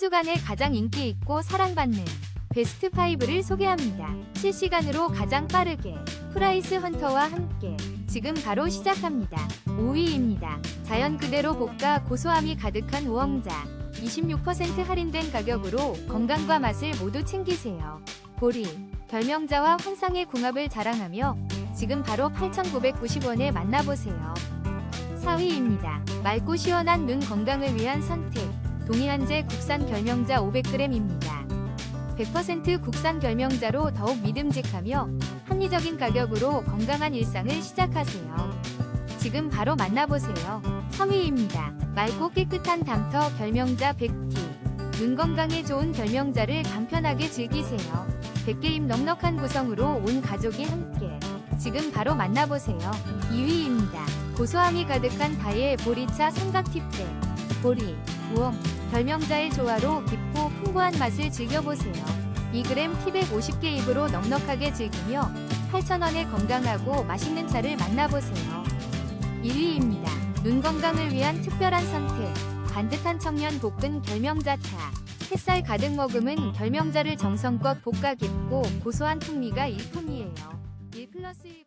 주간에 가장 인기 있고 사랑받는 베스트 5를 소개합니다. 실시간으로 가장 빠르게 프라이스 헌터와 함께 지금 바로 시작합니다. 5위입니다. 자연 그대로 볶아 고소함이 가득한 우엉자. 26% 할인된 가격으로 건강과 맛을 모두 챙기세요. 보리, 결명자와 환상의 궁합을 자랑하며 지금 바로 8,990원에 만나보세요. 4위입니다. 맑고 시원한 눈 건강을 위한 선택. 동의한제 국산 결명자 500g입니다. 100% 국산 결명자로 더욱 믿음직하며 합리적인 가격으로 건강한 일상을 시작하세요. 지금 바로 만나보세요. 3위입니다. 맑고 깨끗한 담터 결명자 100T. 눈 건강에 좋은 결명자를 간편하게 즐기세요. 100개임 넉넉한 구성으로 온 가족이 함께 지금 바로 만나보세요. 2위입니다. 고소함이 가득한 바의 보리차 삼각tip백. 보리, 우엉, 결명자의 조화로 깊고 풍부한 맛을 즐겨보세요. 2g 티 150개 입으로 넉넉하게 즐기며 8,000원의 건강하고 맛있는 차를 만나보세요. 1위입니다. 눈 건강을 위한 특별한 선택. 반듯한 청년 볶은 결명자 차. 햇살 가득 머금은 결명자를 정성껏 볶아 깊고 고소한 풍미가 일품이에요. 1 플러스 1